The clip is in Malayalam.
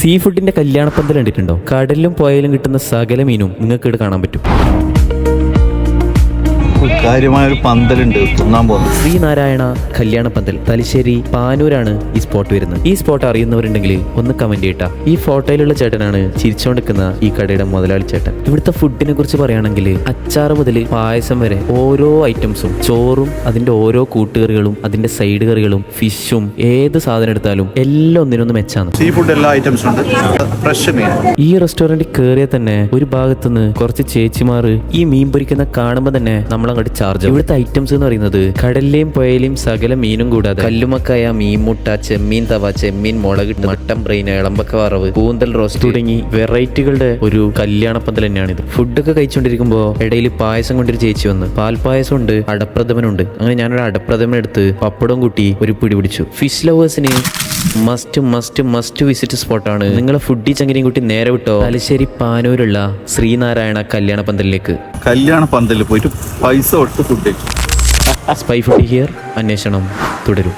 സീ ഫുഡിന്റെ കല്യാണപ്പന്തൽ കണ്ടിട്ടുണ്ടോ? കടലിലും പുഴയിലും കിട്ടുന്ന സകല മീനും നിങ്ങൾക്ക് ഇവിടെ കാണാൻ പറ്റും. കാര്യമായ ഒരു പന്തലുണ്ട് തിന്നാൻ പോകുന്നത്. ശ്രീനാരായണ കല്യാണപ്പന്തൽ തലശ്ശേരി പാനൂരാണ് ഈ സ്പോട്ട് വരുന്നത്. ഈ സ്പോട്ട് അറിയുന്നവരുണ്ടെങ്കിൽ ഒന്ന് കമന്റ് ചെയ്യട്ടാ. ഈ ഫോട്ടോയിലുള്ള ചേട്ടനാണ് ചിരിച്ചുകൊണ്ടിരിക്കുന്ന ഈ കടയുടെ മുതലാളി ചേട്ടൻ. ഇവിടുത്തെ ഫുഡിനെ കുറിച്ച് പറയുകയാണെങ്കിൽ അച്ചാറ് മുതൽ പായസം വരെ ഓരോ ഐറ്റംസും ചോറും അതിന്റെ ഓരോ കൂട്ടുകറികളും അതിന്റെ സൈഡ് കറികളും ഫിഷും ഏത് സാധനം എടുത്താലും എല്ലാം ഒന്നിനൊന്ന് മെച്ചാണ്. സീ ഫുഡ് എല്ലാ ഐറ്റംസും ഉണ്ട്. ഫ്രഷ് മീൻ ഈ റെസ്റ്റോറന്റിൽ കയറിയ തന്നെ ഒരു ഭാഗത്തുനിന്ന് കുറച്ച് ചേച്ചിമാർ ഈ മീൻ പൊരിക്കുന്ന കാണുമ്പോൾ തന്നെ നമ്മളങ്ങോട്ട് ചാർജ് ഇവിടുത്തെ ഐറ്റംസ് എന്ന് പറയുന്നത് കടലിലെയും പുഴയിലെയും സകല മീനും കൂടാതെ കല്ലുമക്കായ മീൻമുട്ട ചെമ്മീൻ തവ ചെമ്മീൻ മുളക് മട്ടൻ ബ്രെയിൻ ഇളമ്പക്ക വറവ് കൂന്തൽ റോസ്റ്റ് തുടങ്ങി വെറൈറ്റികളുടെ ഒരു കല്യാണപ്പന്തൽ ഇത് ഫുഡൊക്കെ കഴിച്ചുകൊണ്ടിരിക്കുമ്പോൾ ഇടയിൽ പായസം കൊണ്ടൊരു ചേച്ചി വന്ന് പാൽപ്പായസം ഉണ്ട് അടപ്രഥമനുണ്ട്. അങ്ങനെ ഞാനൊരു അടപ്രഥമൻ എടുത്ത് പപ്പടം കൂട്ടി ഒരു പിടി പിടിച്ചു. ഫിഷ് ലവേഴ്സിന് മസ്റ്റ് മസ്റ്റ് മസ്റ്റ് വിസിറ്റ് സ്പോട്ടാണ് നിങ്ങളെ ഫുഡി ചങ്ങനെയും കൂട്ടി നേരെ വിട്ടോ? തലശ്ശേരി പാനൂരുള്ള ശ്രീനാരായണ കല്യാണ പന്തലിലേക്ക് കല്യാണ പന്തലിൽ പോയിട്ട് പൈസ കൊടുത്ത് ഫുഡ് സ്പൈ ഫുഡ് ഹിയർ അന്വേഷണം തുടരും.